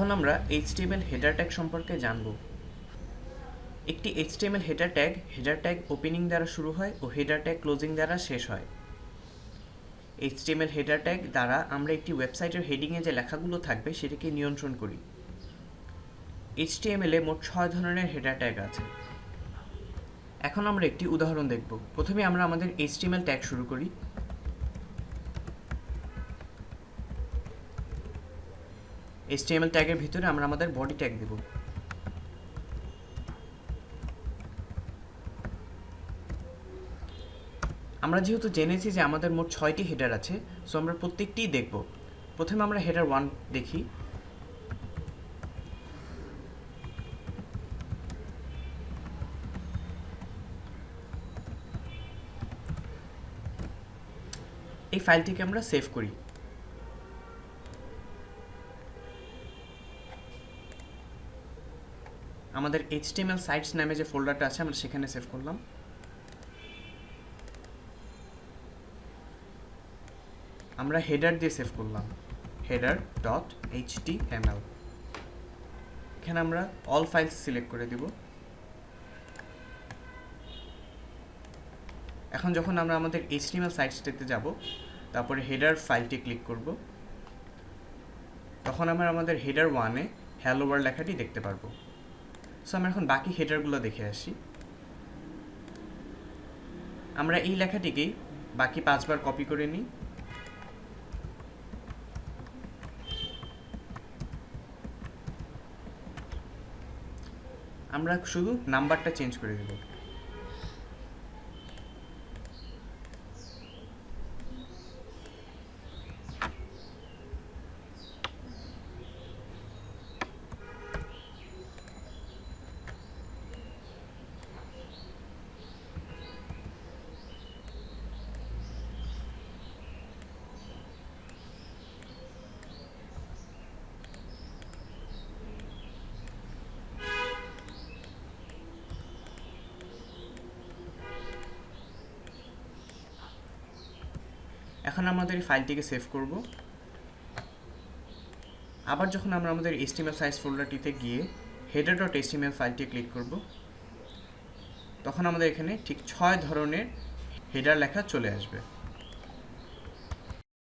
এখন আমরা HTML header tag সম্পর্কে জানব। একটি HTML header tag header tag opening দ্বারা শুরু হয় ও হেডার ট্যাগ ক্লোজিং দ্বারা শেষ হয়। এইচটিএমএল হেডার ট্যাগ দ্বারা আমরা একটি ওয়েবসাইটের হেডিংয়ে যে লেখাগুলো থাকবে সেটাকে নিয়ন্ত্রণ করি। এইচটিএমএল এ মোট ছয় ধরনের হেডার ট্যাগ আছে। এখন আমরা একটি উদাহরণ দেখব। প্রথমে আমরা আমাদের এইচটিএমএল ট্যাগ শুরু করি। HTML ট্যাগের ভিতরে আমরা আমাদের বডি ট্যাগ দেব। আমরা যেহেতু জেনেছি যে আমাদের মোট ছয়টি হেডার আছে সো আমরা প্রত্যেকটিই দেখব। প্রথমে আমরা হেডার ওয়ান দেখি। এই ফাইলটিকে আমরা সেভ করি। আমাদের এইচটিএমএল সাইটস নামে যে ফোল্ডারটা আছে, আমরা সেখানে সেভ করলাম। আমরা হেডার দিয়ে সেভ করলাম। হেডার ডট এইচটিএমএল এখানে আমরা অল ফাইলস সিলেক্ট করে দিব। এখন যখন আমরা আমাদের এইচটিএমএল সাইটসটিতে যাব, তারপরে হেডার ফাইলটি ক্লিক করব, তখন আমরা আমাদের হেডার ওয়ানে হ্যালো ওয়ার্ল্ড লেখাটি দেখতে পারব। সো আমরা এখন বাকি হেডারগুলো দেখে আসি। আমরা এই লেখাটিকে বাকি পাঁচবার কপি করে নিই। আমরা শুধু নাম্বারটা চেঞ্জ করে দেব। এখন আমাদের এই ফাইলটিকে সেভ করব। আবার যখন আমরা আমাদের এসটিমেল সাইজ ফোল্ডারটিতে গিয়ে হেডার ডট HTML ফাইলটি ক্লিক করব, তখন আমাদের এখানে ঠিক ছয় ধরনের হেডার লেখা চলে আসবে।